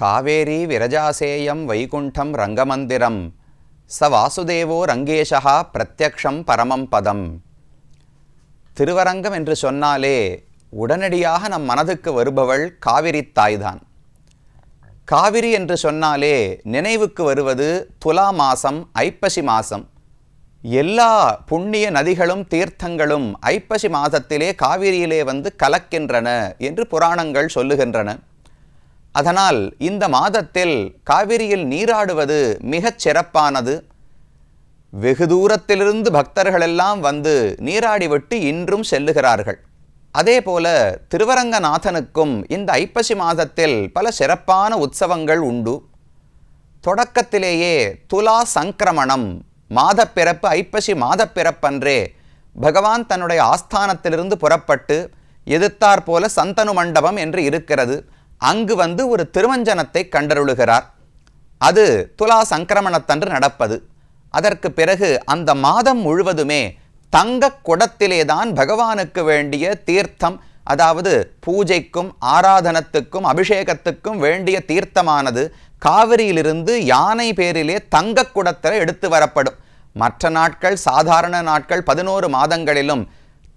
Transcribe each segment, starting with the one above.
காவேரி விரஜாசேயம் வைகுண்டம் ரங்கமந்திரம் ச வாசுதேவோ ரங்கேஷா பிரத்யக்ஷம் பரமம் பதம். திருவரங்கம் என்று சொன்னாலே உடனடியாக நம் மனதுக்கு வருபவள் காவிரி தாய்தான். காவிரி என்று சொன்னாலே நினைவுக்கு வருவது துலா மாசம் ஐப்பசி மாசம். எல்லா புண்ணிய நதிகளும் தீர்த்தங்களும் ஐப்பசி மாதத்திலே காவிரியிலே வந்து கலக்கின்றன என்று புராணங்கள் சொல்லுகின்றன. அதனால் இந்த மாதத்தில் காவிரியில் நீராடுவது மிகச் சிறப்பானது. வெகு தூரத்திலிருந்து பக்தர்கள் எல்லாம் வந்து நீராடிவிட்டு இன்றும் செல்லுகிறார்கள். அதே போல திருவரங்கநாதனுக்கும் இந்த ஐப்பசி மாதத்தில் பல சிறப்பான உற்சவங்கள் உண்டு. தொடக்கத்திலேயே துலா சங்கிரமணம் மாதப்பிறப்பு ஐப்பசி மாதப்பிறப்பன்றே பகவான் தன்னுடைய ஆஸ்தானத்திலிருந்து புறப்பட்டு எதிர்த்தார் போல சந்தனு மண்டபம் என்று இருக்கிறது. அங்கு வந்து ஒரு திருவஞ்சனத்தை கண்டருளுகிறார். அது துலா சங்கிரமணத்தன்று நடப்பது. அதற்கு பிறகு அந்த மாதம் முழுவதுமே தங்க குடத்திலேதான் பகவானுக்கு வேண்டிய தீர்த்தம் அதாவது பூஜைக்கும் ஆராதனத்துக்கும் அபிஷேகத்துக்கும் வேண்டிய தீர்த்தமானது காவிரியிலிருந்து யானை பேரிலே தங்க குடத்தில் எடுத்து வரப்படும். மற்ற நாட்கள் சாதாரண நாட்கள் பதினோரு மாதங்களிலும்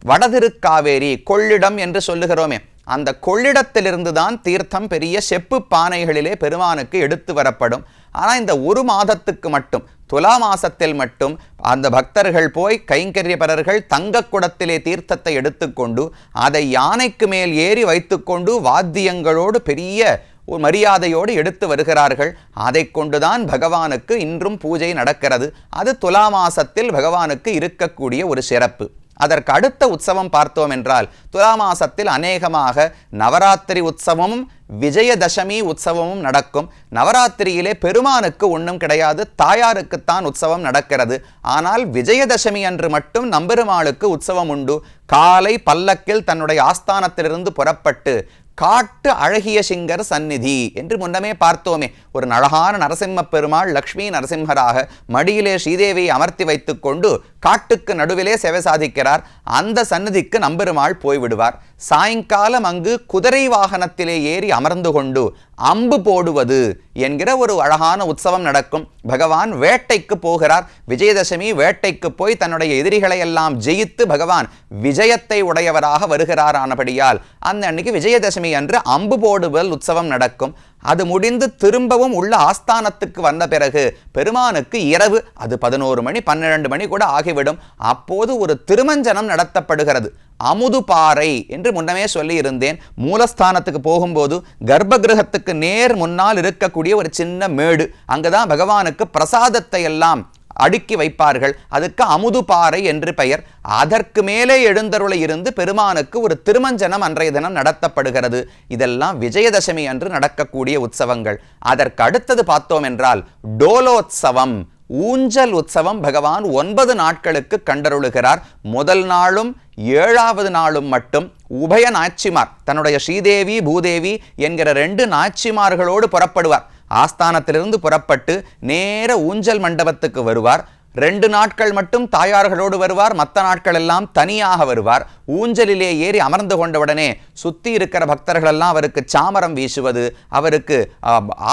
வடதிருக்காவேரி கொள்ளிடம் என்று சொல்லுகிறோமே. அந்த கொள்ளிடத்திலிருந்து தான் தீர்த்தம் பெரிய செப்பு பானைகளிலே பெருமானுக்கு எடுத்து வரப்படும். ஆனால் இந்த ஒரு மாதத்துக்கு மட்டும் துலா மாசத்தில் மட்டும் அந்த பக்தர்கள் போய் கைங்கரியபரர்கள் தங்க குடத்திலே தீர்த்தத்தை எடுத்துக்கொண்டு அதை யானைக்கு மேல் ஏறி வைத்துக்கொண்டு வாத்தியங்களோடு பெரிய ஒரு மரியாதையோடு எடுத்து வருகிறார்கள். அதை கொண்டுதான் பகவானுக்கு இன்றும் பூஜை நடக்கிறது. அது துலா மாசத்தில் பகவானுக்கு இருக்கக்கூடிய ஒரு சிறப்பு. அதற்கு அடுத்த உற்சவம் பார்த்தோம் என்றால் துலா மாசத்தில் அநேகமாக நவராத்திரி உற்சவமும் விஜயதசமி உற்சவமும் நடக்கும். நவராத்திரியிலே பெருமானுக்கு ஒன்றும் கிடையாது தாயாருக்குத்தான் உற்சவம் நடக்கிறது. ஆனால் விஜயதசமி அன்று மட்டும் நம்பெருமாளுக்கு உற்சவம் உண்டு. காலை பல்லக்கில் தன்னுடைய ஆஸ்தானத்திலிருந்து புறப்பட்டு காட்டு அழகிய சிங்கர் சந்நிதி என்று முன்னமே பார்த்தோமே. ஒரு அழகான நரசிம்ம பெருமாள் லக்ஷ்மி நரசிம்மராக மடியிலே ஸ்ரீதேவியை அமர்த்தி வைத்துக்கொண்டு காட்டுக்கு நடுவிலே சேவை சாதிக்கிறார். அந்த சன்னதிக்கு நம்பெருமாள் போய்விடுவார். சாயங்காலம் அங்கு குதிரை வாகனத்திலே ஏறி அமர்ந்து கொண்டு அம்பு போடுவது என்கிற ஒரு அழகான உற்சவம் நடக்கும். பகவான் வேட்டைக்கு போகிறார். விஜயதசமி வேட்டைக்கு போய் தன்னுடைய எதிரிகளை எல்லாம் ஜெயித்து பகவான் விஜயத்தை உடையவராக வருகிறார் ஆனபடியால் அந்த அன்னைக்கு விஜயதசமி அன்று அம்பு போடுவல் உற்சவம் நடக்கும். அது முடிந்து திரும்பவும் உள்ள ஆஸ்தானத்துக்கு வந்த பிறகு பெருமானுக்கு இரவு அது பதினோரு மணி பன்னிரண்டு மணி கூட ஆகிவிடும். அப்போது ஒரு திருமஞ்சனம் நடத்தப்படுகிறது. அமுது பாறை என்று முன்னமே சொல்லியிருந்தேன். மூலஸ்தானத்துக்கு போகும்போது கர்ப்ப கிரகத்துக்கு நேர் முன்னால் இருக்கக்கூடிய ஒரு சின்ன மேடு. அங்குதான் பகவானுக்கு பிரசாதத்தை எல்லாம் அடுக்கி வைப்பார்கள். அதுக்கு அமுதுபாறை என்று பெயர். அதற்கு மேலே எழுந்தருளை இருந்து பெருமானுக்கு ஒரு திருமஞ்சனம் அன்றைய தினம் நடத்தப்படுகிறது. இதெல்லாம் விஜயதசமி அன்று நடக்கக்கூடிய உற்சவங்கள். அதற்கு அடுத்தது பார்த்தோம் என்றால் டோலோத்சவம். ஊஞ்சல் உற்சவம் பகவான் ஒன்பது நாட்களுக்கு கண்டருளுகிறார். முதல் நாளும் ஏழாவது நாளும் மட்டும் உபய நாச்சிமார் தன்னுடைய ஸ்ரீதேவி பூதேவி என்கிற ரெண்டு நாச்சிமார்களோடு புறப்படுவார். ஆஸ்தானத்திலிருந்து புறப்பட்டு நேர ஊஞ்சல் மண்டபத்துக்கு வருவார். ரெண்டு நாட்கள் மட்டும் தாயார்களோடு வருவார். மற்ற நாட்கள் எல்லாம் தனியாக வருவார். ஊஞ்சலிலே ஏறி அமர்ந்து கொண்டவுடனே சுத்தி இருக்கிற பக்தர்கள் எல்லாம் அவருக்கு சாமரம் வீசுவது அவருக்கு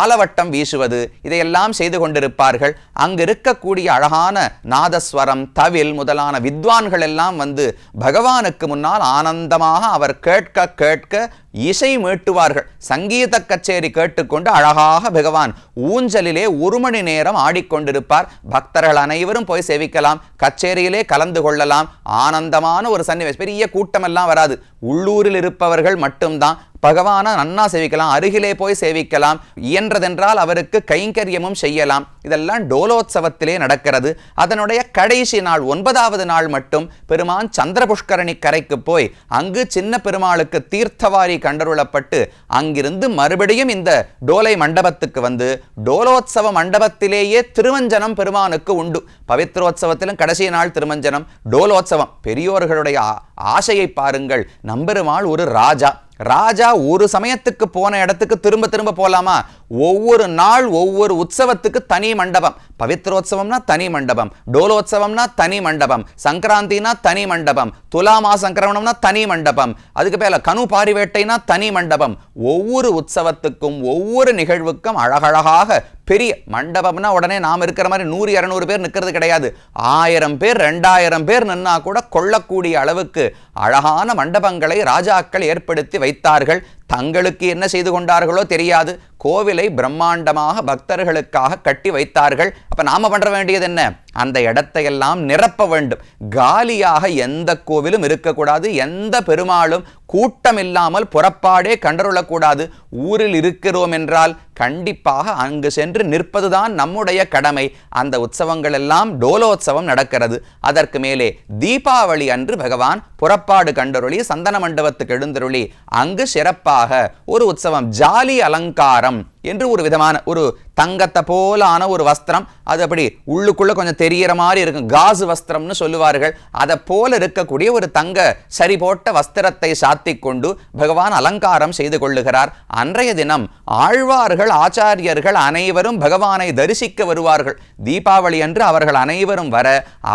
ஆலவட்டம் வீசுவது இதையெல்லாம் செய்து கொண்டிருப்பார்கள். அங்கு இருக்கக்கூடிய அழகான நாதஸ்வரம் தவில் முதலான வித்வான்கள் எல்லாம் வந்து பகவானுக்கு முன்னால் ஆனந்தமாக அவர் கேட்க கேட்க இசை மீட்டுவார்கள். சங்கீத கச்சேரி கேட்டுக்கொண்டு அழகாக பகவான் ஊஞ்சலிலே ஒரு மணி நேரம் ஆடிக்கொண்டிருப்பார். பக்தர்கள் அனைவரும் போய் சேவிக்கலாம். கச்சேரியிலே கலந்து கொள்ளலாம். ஆனந்தமான ஒரு சன்னிவேஷம் பெரிய கூட்டமெல்லாம் வராது. உள்ளூரில் இருப்பவர்கள் மட்டும்தான். பகவானை நன்னா சேவிக்கலாம் அருகிலே போய் சேவிக்கலாம் இயன்றதென்றால் அவருக்கு கைங்கரியமும் செய்யலாம். இதெல்லாம் டோலோத்சவத்திலே நடக்கிறது. அதனுடைய கடைசி நாள் ஒன்பதாவது நாள் மட்டும் பெருமான் சந்திர புஷ்கரணி கரைக்கு போய் அங்கு சின்ன பெருமாளுக்கு தீர்த்தவாரி கண்டருளப்பட்டு அங்கிருந்து மறுபடியும் இந்த டோலை மண்டபத்துக்கு வந்து டோலோத்சவ மண்டபத்திலேயே திருமஞ்சனம் பெருமானுக்கு உண்டு. பவித்ரோத்சவத்திலும் கடைசி நாள் திருமஞ்சனம் டோலோத்சவம். பெரியோர்களுடைய ஆசையை பாருங்கள். நம்பெருமாள் ஒரு ராஜா. ராஜா ஒரு சமயத்துக்கு போன இடத்துக்கு திரும்ப திரும்ப போலாமா? ஒவ்வொரு நாள் ஒவ்வொரு உற்சவத்துக்கு தனி மண்டபம். பவித்ரோத்சவம்னா தனி மண்டபம். டோலோத்சவம்னா தனி மண்டபம். சங்கராந்தினா தனி மண்டபம். துலாமா சங்கரவணம்னா தனி மண்டபம். அதுக்கு பேர கனு பாரிவேட்டைனா தனி மண்டபம். ஒவ்வொரு உற்சவத்துக்கும் ஒவ்வொரு நிகழ்வுக்கும் அழகழகாக பெரிய மண்டபம்னா உடனே நாம் இருக்கிற மாதிரி நூறு இரநூறு பேர் நிற்கிறது கிடையாது. ஆயிரம் பேர் ரெண்டாயிரம் பேர் நின்னா கூட கொள்ளக்கூடிய அளவுக்கு அழகான மண்டபங்களை ராஜாக்கள் ஏற்படுத்தி வைத்தார்கள். தங்களுக்கு என்ன செய்து கொண்டார்களோ தெரியாது. கோவிலை பிரம்மாண்டமாக பக்தர்களுக்காக கட்டி வைத்தார்கள். அப்ப நாம பண்ணுற வேண்டியது என்ன? அந்த இடத்தையெல்லாம் நிரப்ப வேண்டும். காலியாக எந்த கோவிலும் இருக்கக்கூடாது. எந்த பெருமாளும் கூட்டம் இல்லாமல் புறப்பாடே கண்டருளக்கூடாது. ஊரில் இருக்கிறோம் என்றால் கண்டிப்பாக அங்கு சென்று நிற்பதுதான் நம்முடைய கடமை. அந்த உற்சவங்கள் எல்லாம் டோலோத்சவம் நடக்கிறது. அதற்கு மேலே தீபாவளி அன்று பகவான் புறப்பாடு கண்டருளி சந்தன மண்டபத்துக்கு எழுந்தருளி அங்கு சிறப்பாக ஒரு உற்சவம் ஜாலி அலங்காரம். என்று ஒரு விதமான ஒரு தங்கத்தை போலான ஒரு வஸ்திரம். அது அப்படி உள்ளுக்குள்ள கொஞ்சம் தெரிகிற மாதிரி இருக்கும். காசு வஸ்திரம்னு சொல்லுவார்கள். அதை போல இருக்கக்கூடிய ஒரு தங்க சரி போட்ட வஸ்திரத்தை சாத்தி கொண்டு பகவான் அலங்காரம் செய்து கொள்ளுகிறார். அன்றைய தினம் ஆழ்வார்கள் ஆச்சாரியர்கள் அனைவரும் பகவானை தரிசிக்க வருவார்கள். தீபாவளி அன்று அவர்கள் அனைவரும் வர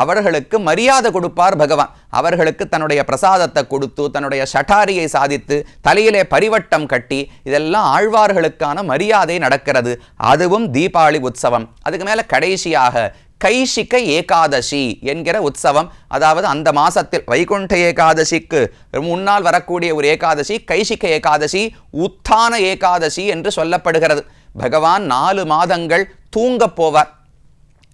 அவர்களுக்கு மரியாதை கொடுப்பார் பகவான். அவர்களுக்கு தன்னுடைய பிரசாதத்தை கொடுத்து தன்னுடைய சட்டாரியை சாதித்து தலையிலே பரிவட்டம் கட்டி இதெல்லாம் ஆழ்வார்களுக்கான மரியாதை நடக்கிறது. அதுவும் தீபாவளி உற்சவம். அதுக்கு மேலே கடைசியாக கைஷிக்க ஏகாதசி என்கிற உற்சவம். அதாவது அந்த மாசத்தில் வைகுண்ட ஏகாதசிக்கு முன்னால் வரக்கூடிய ஒரு ஏகாதசி கைஷிக்க ஏகாதசி உத்தான ஏகாதசி என்று சொல்லப்படுகிறது. பகவான் நாலு மாதங்கள் தூங்கப் போவார்.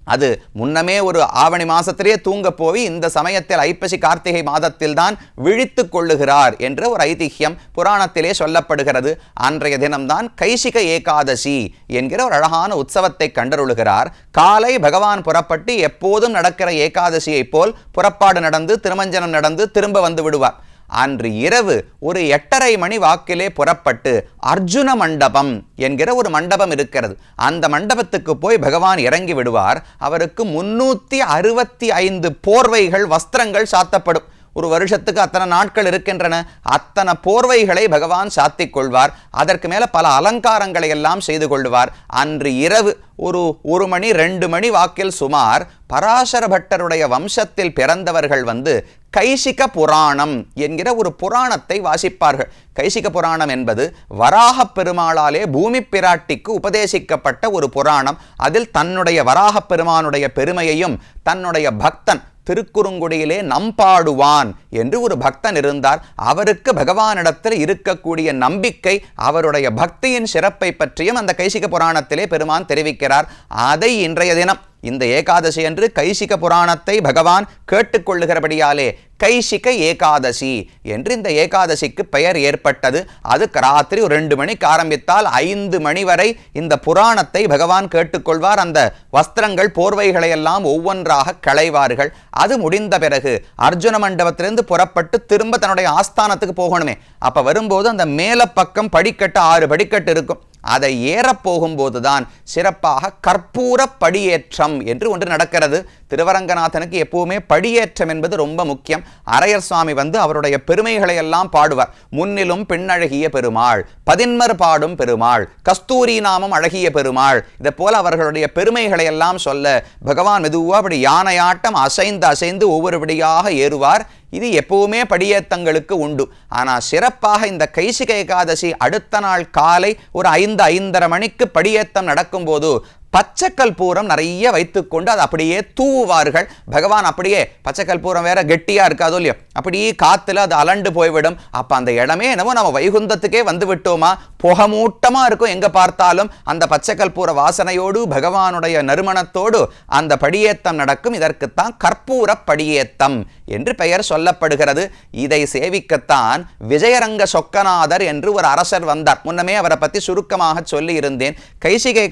அது முன்னமே ஒரு ஆவணி மாதத்திலேயே தூங்க போய் இந்த சமயத்தில் ஐப்பசி கார்த்திகை மாதத்தில் தான் விழித்து கொள்ளுகிறார் என்ற ஒரு ஐதிஹ்யம் புராணத்திலே சொல்லப்படுகிறது. அன்றைய தினம்தான் கைசிக ஏகாதசி என்கிற ஒரு அழகான உற்சவத்தை கண்டருளுகிறார். காலை பகவான் புறப்பட்டு எப்போதும் நடக்கிற ஏகாதசியைப் போல் புறப்பாடு நடந்து திருமஞ்சனம் நடந்து திரும்ப வந்து விடுவார். அன்று இரவு ஒரு எட்டரை மணி வாக்கிலே புறப்பட்டு அர்ஜுன மண்டபம் என்கிற ஒரு மண்டபம் இருக்கிறது. அந்த மண்டபத்துக்கு போய் பகவான் இறங்கி விடுவார். அவருக்கு முன்னூத்தி அறுபத்தி ஐந்து போர்வைகள் வஸ்திரங்கள் சாத்தப்படும். ஒரு வருஷத்துக்கு அத்தனை நாட்கள் இருக்கின்றன. அத்தனை போர்வைகளை பகவான் சாத்திக் கொள்வார். அதற்கு மேலே பல அலங்காரங்களை எல்லாம் செய்து கொள்வார். அன்று இரவு ஒரு ஒரு மணி ரெண்டு மணி வாக்கில் சுமார் பராசர பட்டருடைய வம்சத்தில் பிறந்தவர்கள் வந்து கைசிக புராணம் என்கிற ஒரு புராணத்தை வாசிப்பார்கள். கைசிக புராணம் என்பது வராகப் பெருமாளாலே பூமி பிராட்டிக்கு உபதேசிக்கப்பட்ட ஒரு புராணம். அதில் தன்னுடைய வராகப் பெருமானுடைய பெருமையையும் தன்னுடைய பக்தன் திருக்குறுங்குடியிலே நம்பாடுவான் என்று ஒரு பக்தன் இருந்தார். அவருக்கு பகவானிடத்தில் இருக்கக்கூடிய நம்பிக்கை அவருடைய பக்தியின் சிறப்பை பற்றியும் அந்த கைசிக புராணத்திலே பெருமான் தெரிவிக்கிறார். அதை இன்றைய தினம் இந்த ஏகாதசி என்று கைசிக புராணத்தை பகவான் கேட்டுக்கொள்ளுகிறபடியாலே கைசிக ஏகாதசி என்று இந்த ஏகாதசிக்கு பெயர் ஏற்பட்டது. அது ராத்திரி ஒரு ரெண்டு மணிக்கு ஆரம்பித்தால் ஐந்து மணி வரை இந்த புராணத்தை பகவான் கேட்டுக்கொள்வார். அந்த வஸ்திரங்கள் போர்வைகளை எல்லாம் ஒவ்வொன்றாக களைவார்கள். அது முடிந்த பிறகு அர்ஜுன மண்டபத்திலிருந்து புறப்பட்டு திரும்ப தன்னுடைய ஆஸ்தானத்துக்கு போகணுமே. அப்போ வரும்போது அந்த மேல பக்கம் படிக்கட்டு ஆறு படிக்கட்டு இருக்கும். அதை ஏறப்போகும் போதுதான் சிறப்பாக கற்பூர படியேற்றம் என்று ஒன்று நடக்கிறது. திருவரங்கநாதனுக்கு எப்பவுமே படியேற்றம் என்பது ரொம்ப முக்கியம். அரையர் சுவாமி வந்து அவருடைய பெருமைகளை எல்லாம் பாடுவார். முன்னிலும் பெண்ணழகிய பெருமாள் பதின்மர் பாடும் பெருமாள் கஸ்தூரி நாமம் அழகிய பெருமாள் இதை போல அவர்களுடைய பெருமைகளை எல்லாம் சொல்ல பகவான் மெதுவா அப்படி யானையாட்டம் அசைந்து அசைந்து ஒவ்வொரு படியாக ஏறுவார். இது எப்பவுமே படியேத்தங்களுக்கு உண்டு. ஆனா சிறப்பாக இந்த கைசிக ஏகாதசி அடுத்த நாள் காலை ஒரு ஐந்து ஐந்தரை மணிக்கு படியேத்தம் நடக்கும்போது பச்சை கற்பூரம் நிறைய வைத்துக்கொண்டு அதை அப்படியே தூவுவார்கள். பகவான் அப்படியே பச்சைக்கல் பூரம் வேற கெட்டியா இருக்காதோ இல்லையோ அப்படியே காத்துல அது அலண்டு போய்விடும். அப்ப அந்த இடமே என்னவோ நம்ம வைகுந்தத்துக்கே வந்து விட்டோமா? புகமூட்டமா இருக்கும் எங்க பார்த்தாலும். அந்த பச்சை கற்பூர வாசனையோடு பகவானுடைய நறுமணத்தோடு அந்த படியேத்தம் நடக்கும். இதற்குத்தான் கற்பூர படியேத்தம் என்று பெயர் சொல்லப்படுகிறது. இதை சேவிக்கத்தான் விஜயரங்க சொக்கநாதர் என்று ஒரு அரசர் வந்தார். முன்னமே அவரை பத்தி சுருக்கமாக சொல்லி இருந்தேன்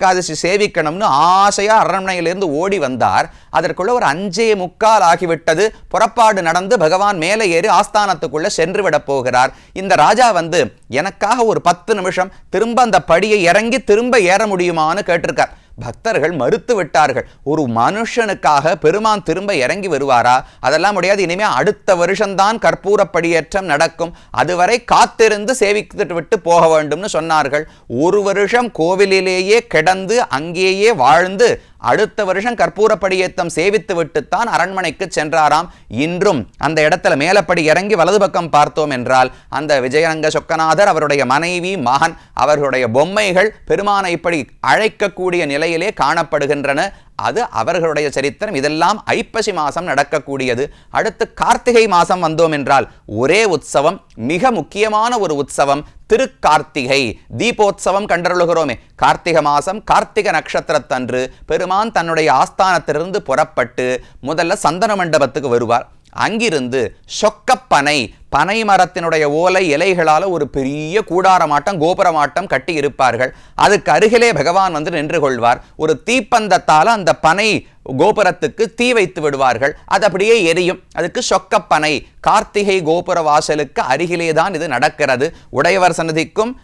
காதசி சேவிக்கணும். போகணும்னு ஆசையாக அரண்மனையிலிருந்து ஓடி வந்தார். அதற்குள்ள ஒரு அஞ்சே முக்கால் ஆகிவிட்டது. புறப்பாடு நடந்து பகவான் மேலே ஏறி ஆஸ்தானத்துக்குள்ள சென்று விட போகிறார். இந்த ராஜா வந்து எனக்காக ஒரு பத்து நிமிஷம் திரும்ப அந்த படியை இறங்கி திரும்ப ஏற முடியுமான்னு கேட்டிருக்கார். பக்தர்கள் மறுத்து விட்டார்கள். ஒரு மனுஷனுக்காக பெருமான் திரும்ப இறங்கி வருவாரா? அதெல்லாம் முடியாது. இனிமே அடுத்த வருஷம்தான் கற்பூரப்படியேற்றம் நடக்கும். அதுவரை காத்திருந்து சேவித்துட்டு விட்டு போக வேண்டும்னு சொன்னார்கள். ஒரு வருஷம் கோவிலிலேயே கிடந்து அங்கேயே வாழ்ந்து அடுத்த வருஷம் கற்பூரப்படியேத்தம் சேவித்து விட்டுத்தான் அரண்மனைக்கு சென்றாராம். இன்றும் அந்த இடத்துல மேலப்படி இறங்கி வலது பக்கம் பார்த்தோம் என்றால் அந்த விஜயரங்க சொக்கநாதர் அவருடைய மனைவி மகன் அவர்களுடைய பொம்மைகள் பெருமானை இப்படி அழைக்கக்கூடிய நிலையிலே காணப்படுகின்றன. அது அவர்களுடைய சரித்திரம். இதெல்லாம் ஐப்பசி மாதம் நடக்கக்கூடியது. அடுத்து கார்த்திகை மாதம் வந்தோம் என்றால் ஒரே உற்சவம் மிக முக்கியமான ஒரு உற்சவம் திருக்கார்த்திகை. தீபோத்சவம் கண்டருளுகிறோமே. கார்த்திகை மாதம் கார்த்திக நட்சத்திரத்தன்று பெருமான் தன்னுடைய ஆஸ்தானத்திலிருந்து புறப்பட்டு முதல்ல சந்தன மண்டபத்துக்கு வருவார். அங்கிருந்து சொக்கப்பனை பனை மரத்தினுடைய ஓலை இலைகளால் ஒரு பெரிய கூடாரமாட்டம் கோபுரமாட்டம் கட்டி இருப்பார்கள். அதுக்கு அருகிலே பகவான் வந்து நின்று கொள்வார். ஒரு தீப்பந்தத்தால் அந்த பனை கோபுரத்துக்கு தீ வைத்து விடுவார்கள். அது அப்படியே எரியும். அதுக்கு சொக்கப்பனை கார்த்திகை கோபுர வாசலுக்கு அருகிலே தான் இது நடக்கிறது. உடையவர் சன்னதிக்கும்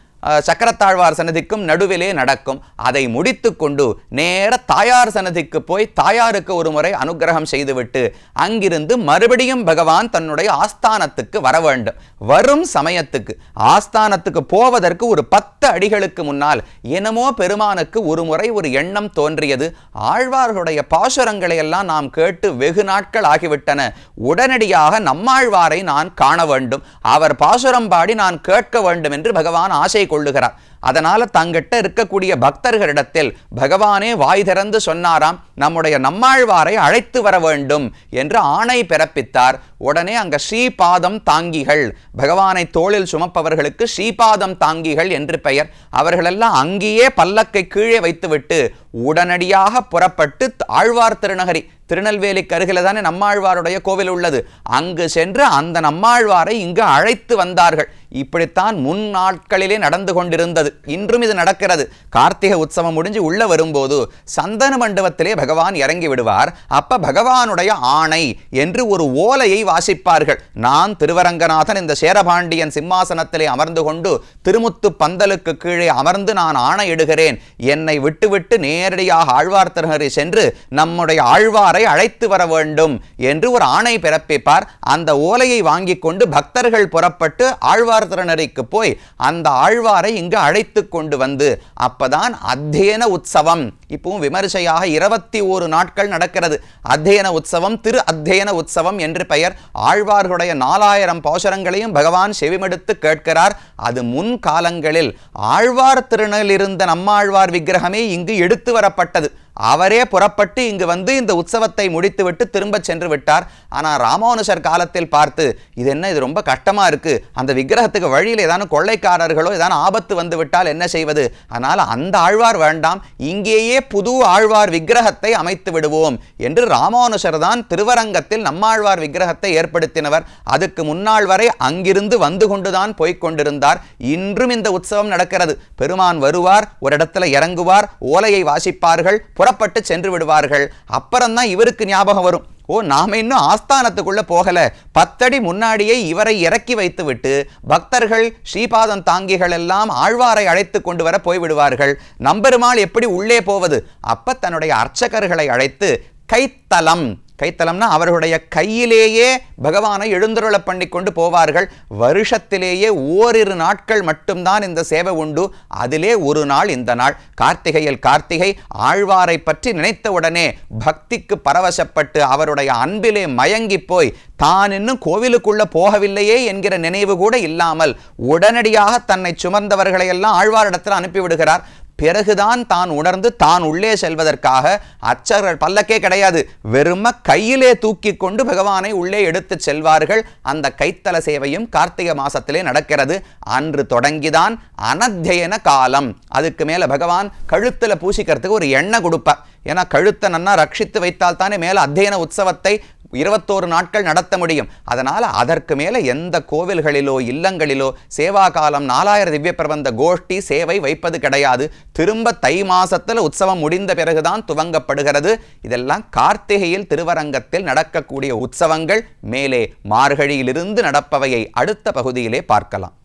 சக்கரத்தாழ்வார் சன்னதிக்கும் நடுவிலே நடக்கும். அதை முடித்து கொண்டு நேர தாயார் சன்னதிக்கு போய் தாயாருக்கு ஒரு முறை அனுக்கிரகம் செய்துவிட்டு அங்கிருந்து மறுபடியும் பகவான் தன்னுடைய ஆஸ்தானத்துக்கு வர வேண்டும். வரும் சமயத்துக்கு ஆஸ்தானத்துக்கு போவதற்கு ஒரு பத்து அடிகளுக்கு முன்னால் என்னமோ பெருமானுக்கு ஒரு முறை ஒரு எண்ணம் தோன்றியது. ஆழ்வார்களுடைய பாசுரங்களை எல்லாம் நாம் கேட்டு வெகு நாட்கள் ஆகிவிட்டன. உடனடியாக நம்மாழ்வாரை நான் காண வேண்டும். அவர் பாசுரம் பாடி நான் கேட்க வேண்டும் என்று பகவான் ஆசை கொள்ளுகிறார். அதனால தங்கிட்ட இருக்கக்கூடிய பக்தர்களிடத்தில் பகவானே வாய் திறந்து சொன்னாராம் நம்முடைய நம்மாழ்வாரை அழைத்து வர வேண்டும் என்று ஆணை பிறப்பித்தார். உடனே அங்க ஸ்ரீபாதம் தாங்கிகள் பகவானை தோளில் சுமப்பவர்களுக்கு ஸ்ரீபாதம் தாங்கிகள் என்று பெயர். அவர்களெல்லாம் அங்கேயே பல்லக்கை கீழே வைத்துவிட்டு உடனடியாக புறப்பட்டு ஆழ்வார் திருநகரி திருநெல்வேலிக்கு அருகில தானே நம்மாழ்வாருடைய கோவில் உள்ளது. அங்கு சென்று அந்த நம்மாழ்வாரை இங்கு அழைத்து வந்தார்கள். இப்படித்தான் முன் நாட்களிலே நடந்து கொண்டிருந்தது. இன்றும் இது நடக்கிறது. கார்த்திகை உற்சவம் முடிஞ்சு உள்ள வரும்போது சந்தன மண்டபத்திலே பகவான் இறங்கி விடுவார். அப்ப பகவானுடைய ஆணை என்று ஒரு ஓலையை வாசிப்பார்கள். நான் திருவரங்கநாதன் இந்த சேரபாண்டியன் சிம்மாசனத்திலே அமர்ந்து கொண்டு திருமுத்து பந்தலுக்கு கீழே அமர்ந்து நான் ஆணையிடுகிறேன். என்னை விட்டுவிட்டு நேரடியாக ஆழ்வார் திருநகரி சென்று நம்முடைய ஆழ்வாரை அழைத்து வர வேண்டும் என்று ஒரு ஆணை பிறப்பிப்பார். அந்த ஓலையை வாங்கி கொண்டு பக்தர்கள் புறப்பட்டு ஆழ்வார் திருநகரிக்கு போய் அந்த ஆழ்வாரை இங்கு அழைத்து கொண்டு வந்து அப்பதான் அத்தியன உற்சவம் இப்பவும் விமர்சையாக இருபத்தி ஓரு நாட்கள் நடக்கிறது. அத்தியன உற்சவம் திரு அத்தியன உற்சவம் என்று பெயர். ஆழ்வார்களுடைய நாலாயிரம் பாசுரங்களையும் பகவான் செவிமெடுத்து கேட்கிறார். அது முன் காலங்களில் ஆழ்வார் திருநகில் இருந்த நம்மாழ்வார் விக்கிரகமே இங்கு எடுத்து வரப்பட்டது. அவரே புறப்பட்டு இங்கு வந்து இந்த உற்சவத்தை முடித்துவிட்டு திரும்ப சென்று விட்டார். ஆனால் ராமானுஜர் காலத்தில் பார்த்து இது என்ன இது ரொம்ப கஷ்டமா இருக்கு. அந்த விக்கிரகத்துக்கு வழியில் ஏதானும் கொள்ளைக்காரர்களோ ஏதானும் ஆபத்து வந்து விட்டால் என்ன செய்வது? அதனால் அந்த ஆழ்வார் வேண்டாம். இங்கேயே புது ஆழ்வார் விக்கிரகத்தை அமைத்து விடுவோம் என்று ராமானுஜர் தான் திருவரங்கத்தில் நம்மாழ்வார் விக்கிரகத்தை ஏற்படுத்தினவர். அதுக்கு முன்னாள் வரை அங்கிருந்து வந்து கொண்டுதான் போய்க் கொண்டிருந்தார். இன்றும் இந்த உற்சவம் நடக்கிறது. பெருமான் வருவார் ஒரு இடத்துல இறங்குவார் ஓலையை வாசிப்பார்கள் புறப்பட்டு சென்று விடுவார்கள். அப்புறம்தான் இவருக்கு ஞாபகம் வரும். ஓ நாம இன்னும் ஆஸ்தானத்துக்குள்ள போகல. பத்தடி முன்னாடியே இவரை இறக்கி வைத்துவிட்டு பக்தர்கள் ஸ்ரீபாதம் தாங்கிகள் எல்லாம் ஆழ்வாரை அழைத்து கொண்டு வர போய்விடுவார்கள். நம்பெருமாள் எப்படி உள்ளே போவது? அப்ப தன்னுடைய அர்ச்சகர்களை அழைத்து கைத்தலம் கைத்தலம்னா அவர்களுடைய கையிலேயே பகவானை எழுந்துருள பண்ணி கொண்டு போவார்கள். வருஷத்திலேயே ஓரிரு நாட்கள் மட்டும்தான் இந்த சேவை உண்டு. அதிலே ஒரு நாள் இந்த நாள். கார்த்திகையில் கார்த்திகை ஆழ்வாரை பற்றி நினைத்தவுடனே பக்திக்கு பரவசப்பட்டு அவருடைய அன்பிலே மயங்கி போய் தான் இன்னும் கோவிலுக்குள்ள போகவில்லையே என்கிற நினைவு கூட இல்லாமல் உடனடியாக தன்னை சுமந்தவர்களை எல்லாம் ஆழ்வாரிடத்தில் அனுப்பிவிடுகிறார். பிறகுதான் தான் உணர்ந்து தான் உள்ளே செல்வதற்காக அச்சர்கள் பல்லக்கே கிடையாது. வெறும கையிலே தூக்கி கொண்டு பகவானை உள்ளே எடுத்துச் செல்வார்கள். அந்த கைத்தல சேவையும் கார்த்திகை மாசத்திலே நடக்கிறது. அன்று தொடங்கிதான் அனத்தியன காலம். அதுக்கு மேல பகவான் கழுத்தில் பூசிக்கிறதுக்கு ஒரு எண்ணெய் கொடுப்பார். ஏன்னா கழுத்தை நன்னா ரட்சித்து வைத்தால் தானே மேல அத்தியன உற்சவத்தை இருபத்தோரு நாட்கள் நடத்த முடியும். அதனால் அதற்கு மேலே எந்த கோவில்களிலோ இல்லங்களிலோ சேவா காலம் நாலாயிர திவ்ய பிரபந்த கோஷ்டி சேவை வைப்பது கிடையாது. திரும்ப தை மாசத்தில் உற்சவம் முடிந்த பிறகுதான் துவங்கப்படுகிறது. இதெல்லாம் கார்த்திகையில் திருவரங்கத்தில் நடக்கக்கூடிய உற்சவங்கள். மேலே மார்கழியிலிருந்து நடப்பவையை அடுத்த பகுதியிலே பார்க்கலாம்.